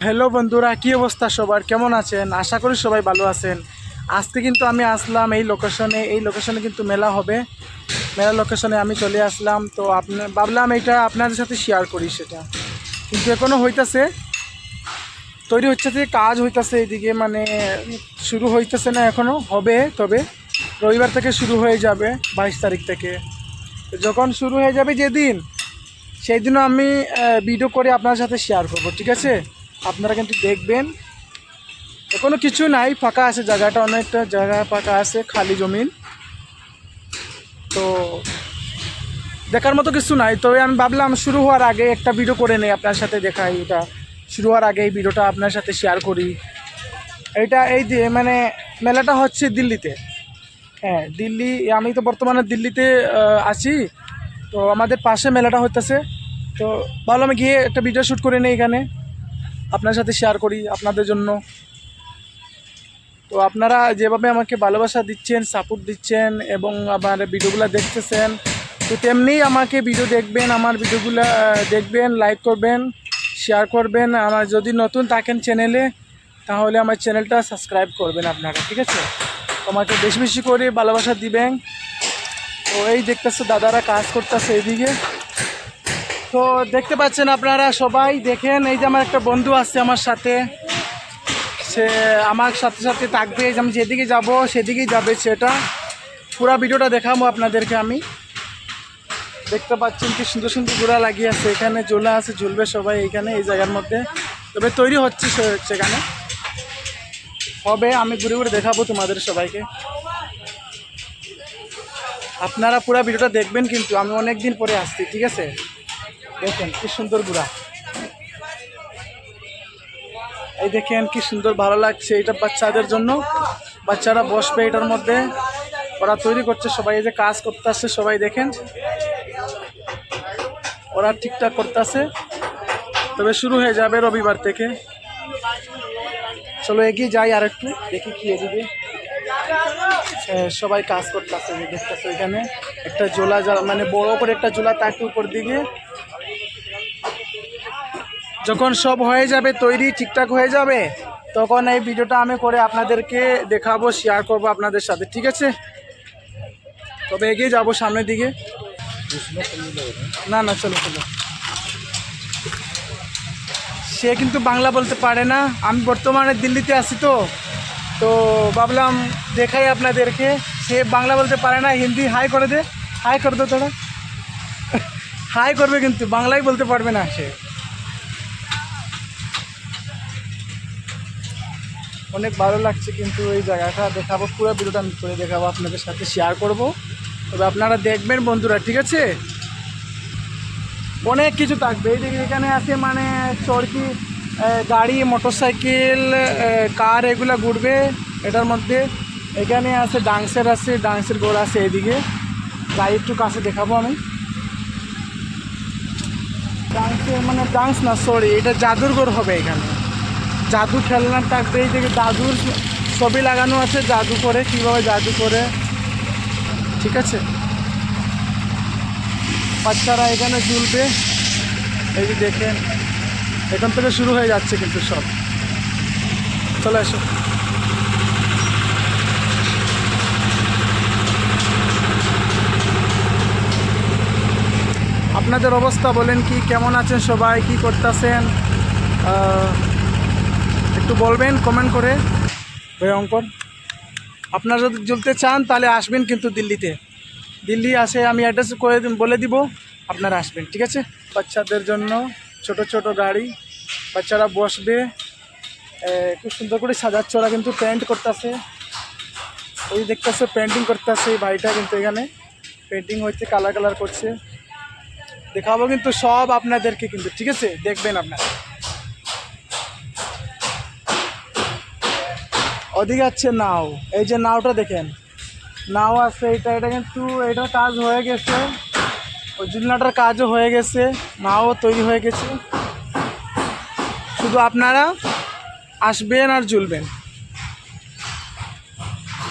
Hello বন্ধুরা, কি অবস্থা সবার? কেমন আছেন? আশা করি সবাই ভালো আছেন। আজকে কিন্তু আমি আসলাম এই লোকেশনে এই লোকেশনে কিন্তু মেলা হবে। মেলা লোকেশনে আমি চলে আসলাম। তো আপনার ভাবলাম এটা আপনাদের সাথে শেয়ার করি সেটা। কিন্তু এখনও হইতাছে। তৈরি হচ্ছে যে কাজ হইতাছে এইদিকে মানে শুরু হইতেছে না এখনও হবে তবে। রবিবার থেকে শুরু হয়ে যাবে, বাইশ তারিখ থেকে। যখন শুরু হয়ে যাবে যেদিন সেই দিনও আমি ভিডিও করে আপনার সাথে শেয়ার করব, ঠিক আছে? আপনারা কিন্তু দেখবেন কোনো কিছু নাই, ফাঁকা আছে জায়গাটা, অনেকটা জায়গা ফাঁকা আছে, খালি জমিন। তো দেখার মতো কিছু নাই, তবে আমি ভাবলাম শুরু হওয়ার আগে একটা ভিডিও করে নেই, আপনার সাথে দেখাই এটা। শুরু হওয়ার আগে এই ভিডিওটা আপনার সাথে শেয়ার করি। এটা এই যে মানে মেলাটা হচ্ছে দিল্লিতে। হ্যাঁ দিল্লি, আমি তো বর্তমানে দিল্লিতে আছি। তো আমাদের পাশে মেলাটা হইতেছে। তো ভালো আমি গিয়ে একটা ভিডিও শ্যুট করে নিই এখানে। আপনার সাথে শেয়ার করি আপনাদের জন্য। তো আপনারা যেভাবে আমাকে ভালোবাসা দিচ্ছেন সাপোর্ট দিচ্ছেন এবং আমার ভিডিওগুলো দেখতেছেন, তো তেমনি আমাকে ভিডিও দেখবেন, আমার ভিডিওগুলো দেখবেন লাইক করবেন শেয়ার করবেন। আমার যদি নতুন থাকেন চ্যানেলে তাহলে আমার চ্যানেলটা সাবস্ক্রাইব করবেন আপনারা, ঠিক আছে? আমাকে বেশি বেশি করে ভালোবাসা দিবেন। তো এই দেখতেছে দাদারা কাজ করতেছে এইদিকে। তো দেখতে পাচ্ছেন আপনারা সবাই, দেখেন, এই যে আমার একটা বন্ধু আছে আমার সাথে। সে আমার সাথে সাথে থাকবে আমি যেদিকে যাব, সেদিকেই যাবে সেটা পুরো ভিডিওটা দেখাবো আপনাদেরকে আমি। দেখতে পাচ্ছেন কি সুন্দর সুন্দর গোড়া লাগিয়ে আছে। এখানে ঝোলা আছে, ঝুলবে সবাই এখানে এই জায়গার মধ্যে। তবে তৈরি হচ্ছে সেখানে। হবে, আমি ঘুরে ঘুরে দেখাবো তোমাদের সবাইকে। আপনারা পুরো ভিডিওটা দেখবেন কিন্তু আমি অনেক দিন পরে আসছি, ঠিক আছে? দেখেন কি সুন্দর গুড়া। এই দেখেন কি সুন্দর ভালো লাগছে এটা বাচ্চাদের জন্য। বাচ্চারা বসবে এটার মধ্যে। ওরা তৈরি করছে সবাই এই যে কাজ করতে আসছে সবাই দেখেন। ওরা ঠিকঠাক করতেছে। তবে শুরু হয়ে যাবে রবিবার থেকে। চলো এগিয়ে যাই আর একটু দেখি কি এদিকে। এ, সবাই কাজ করতেছে দেখতেছে এখানে। একটা জোলা মানে বড় করে একটা জোলা তাকে উপর দিকে যখন সব হয়ে যাবে, তৈরি ঠিকঠাক হয়ে যাবে, তখন এই ভিডিওটা আমি করে আপনাদেরকে দেখাবো শেয়ার করব আপনাদের সাথে, ঠিক আছে? তবে এগিয়ে যাব সামনের দিকে। না না, চলো চলো। সে কিন্তু বাংলা বলতে পারে না। আমি বর্তমানে দিল্লিতে আছি তো। তো ভাবলাম দেখাই আপনাদেরকে। সে বাংলা বলতে পারে না, হিন্দি হাই করে দে। হাই করে দে তোরা। হাই করবে কিন্তু, বাংলাই বলতে পারবে না সে। অনেক ভালো লাগছে কিন্তু এই জায়গাটা দেখাবো, পুরো ভিডিওটা আমি করে দেখাবো, আপনাদের সাথে শেয়ার করব। তবে আপনারা দেখবেন বন্ধুরা, ঠিক আছে? অনেক কিছু থাকবে। এই এখানে আছে মানে চরকি গাড়ি, মোটরসাইকেল কার এগুলো ঘুরবে এটার মধ্যে। এখানে আছে ডান্সের আছে, ডান্সের গোড় আছে এদিকে। গাড়ি একটু কাছে দেখাবো আমি। ডান্সের মানে ডান্স না সরি এটা জাদুরঘর হবে এখানে। জাদু খেলনা থাকবে, এই দিকে জাদুর ছবি লাগানো আছে, জাদু করে, কীভাবে জাদু করে। ঠিক আছে? বাচ্চারা এখানে ঝুলবে। এই যে দেখেন, এখান থেকে শুরু হয়ে যাচ্ছে কিন্তু সব। চলে আসো। আপনাদের অবস্থা বলেন কি, কেমন আছেন সবাই, কি করতেছেন? একটু বলবেন কমেন্ট করে। ভয়ঙ্কর আপনারা যদি জ্বলতে চান, তাহলে আসবেন কিন্তু দিল্লিতে। দিল্লি আসে আমি অ্যাড্রেস করে বলে দিব, আপনারা আসবেন, ঠিক আছে? বাচ্চাদের জন্য ছোট ছোট গাড়ি, বাচ্চারা বসবে। খুব সুন্দর করে সাজাচ্ছে, ওরা কিন্তু পেন্ট করতেছে। ওই দেখতেছে পেন্টিং করতেছে এই বাড়িটা কিন্তু এখানে। পেন্টিং হচ্ছে কালার কালার করছে। দেখাবো কিন্তু সব আপনাদেরকে কিন্তু, ঠিক আছে? দেখবেন আপনারা। ওদিকে আছে নাও। এই যে নাওটা দেখেন। নাও আছে, এটা এটা কিন্তু এটার কাজ হয়ে গেছে। ওই জুলনাটার কাজও হয়ে গেছে নাও তৈরি হয়ে গেছে। শুধু আপনারা আসবেন আর ঝুলবেন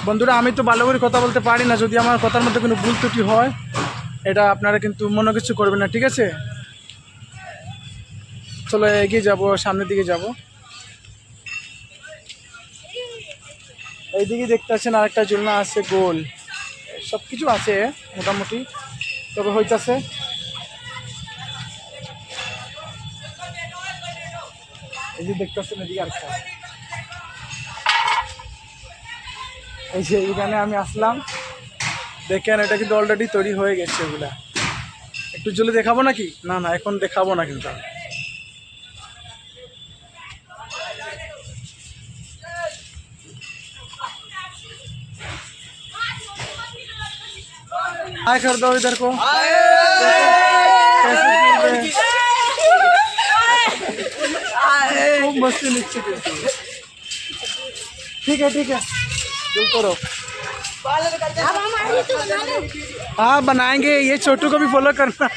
বন্ধুরা, আমি তো ভালো করে কথা বলতে পারি না, যদি আমার কথার মধ্যে কোনো ভুল ত্রুটি হয়, এটা আপনারা কিন্তু মনে কিছু করবেন না, ঠিক আছে? চলো এগিয়ে যাব, সামনের দিকে যাব। এইদিকে দেখতে পাচ্ছেন আরেকটা ঝুলনা আছে, গোল। সব কিছু আছে মোটামুটি, তবে হইতাছে। এই যে দেখতে পাচ্ছেন এদিকে এই যে এখানে আমি আসলাম। দেখেন, এটা কিন্তু অলরেডি তৈরি হয়ে গেছে এগুলা। একটু জলে দেখাবো নাকি? না না, এখন দেখাবো না কিন্তু हाय कर दो इधर को। रहे? खूब मस्ती ठीक है ठीक है। रहो हमारी तो बना दो हाँ बनाएँगे। ये छोटू को भी फॉलो करना।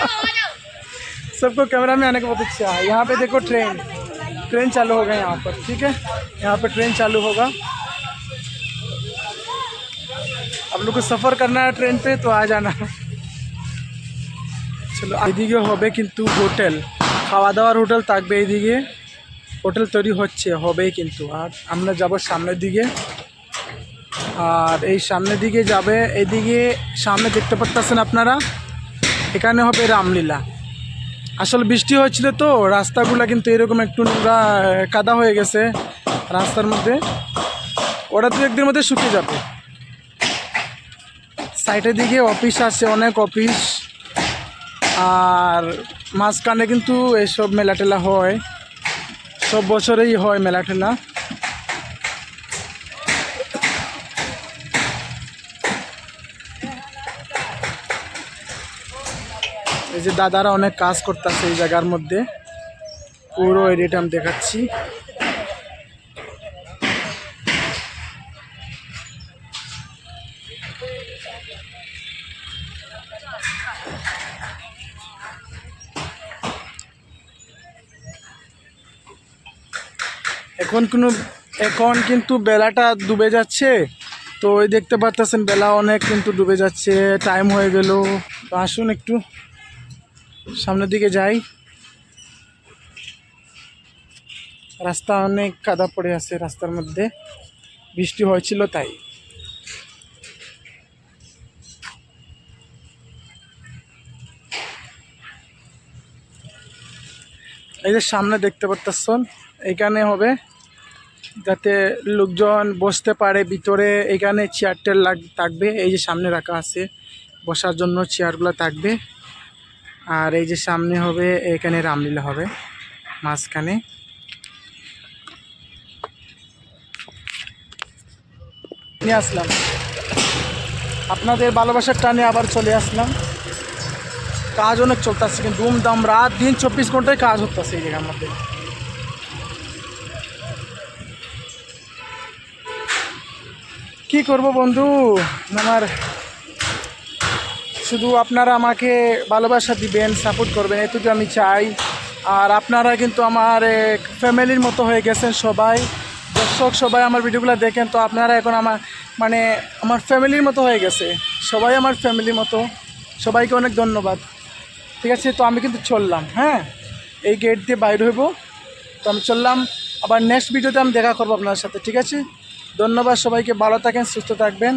सबको कैमरा में आने का बहुत इच्छा है। यहाँ पे देखो ट्रेन ट्रेन चालू होगा यहाँ पर ठीक है? यहाँ पर ट्रेन चालू होगा। आप लोग को सफ़र करना है ट्रेन पे तो आ जाना চলো এদিকে হবে কিন্তু হোটেল খাওয়া দাওয়ার হোটেল থাকবে এইদিকে হোটেল তৈরি হচ্ছে হবেই কিন্তু আর আমরা যাব সামনের দিকে আর এই সামনের দিকে যাবে এদিকে সামনে দেখতে পাচ্ছেন আপনারা এখানে হবে রামলীলা আসলে বৃষ্টি হয়েছিল তো রাস্তাগুলো কিন্তু এরকম একটু নোংরা আহ, কাদা হয়ে গেছে রাস্তার মধ্যে ওটা দু একদিনের মধ্যে শুকিয়ে যাবে সাইডের দিকে অফিস আছে, অনেক অফিস। আর মাঝখানে কিন্তু এসব মেলা টেলা হয়। সব বছরেই হয় মেলা টেলা এই যে দাদারা অনেক কাজ করতেছে এই জায়গার মধ্যে। পুরো এরিয়াটা আমি দেখাচ্ছি। এখন কোনো, এখন কিন্তু বেলাটা ডুবে যাচ্ছে। তো ওই দেখতে পারতেছেন, বেলা অনেক কিন্তু ডুবে যাচ্ছে টাইম হয়ে গেল। তো আসুন একটু, সামনের দিকে যাই। রাস্তা অনেক কাদা পড়ে আছে রাস্তার মধ্যে। বৃষ্টি হয়েছিল তাই। এই যে সামনে দেখতে পারতেছেন, এখানে হবে যাতে লোকজন বসতে পারে, ভিতরে এখানে চেয়ার টেয়ার লাগ, থাকবে, এই যে সামনে রাখা আছে, বসার জন্য চেয়ারগুলো থাকবে। আর এই যে সামনে হবে, এখানে রামলীলা হবে, মাঝখানে। নিয়ে আসলাম। আপনাদের ভালোবাসার টানে আবার চলে আসলাম। কাজ অনেক চলতেছে, কিন্তু দুমদাম রাত দিন চব্বিশ ঘন্টায় কাজ হতেছে এই জায়গার মধ্যে। কি করব বন্ধু? আমার শুধু আপনারা আমাকে ভালোবাসা দিবেন সাপোর্ট করবেন, এটুকু আমি চাই। আর আপনারা কিন্তু আমার ফ্যামিলির মতো হয়ে গেছেন সবাই। দর্শক সবাই আমার ভিডিওগুলো দেখেন, তো আপনারা এখন আমার মানে আমার ফ্যামিলির মতো হয়ে গেছে। সবাই আমার ফ্যামিলির মতো। সবাইকে অনেক ধন্যবাদ। ঠিক আছে, তো আমি কিন্তু চললাম হ্যাঁ? এই গেট দিয়ে বাইর হইব। তো আমি চললাম। আবার নেক্সট ভিডিওতে আমি দেখা করব আপনার সাথে, ঠিক আছে? ধন্যবাদ সবাইকে ভালো থাকেন সুস্থ থাকবেন।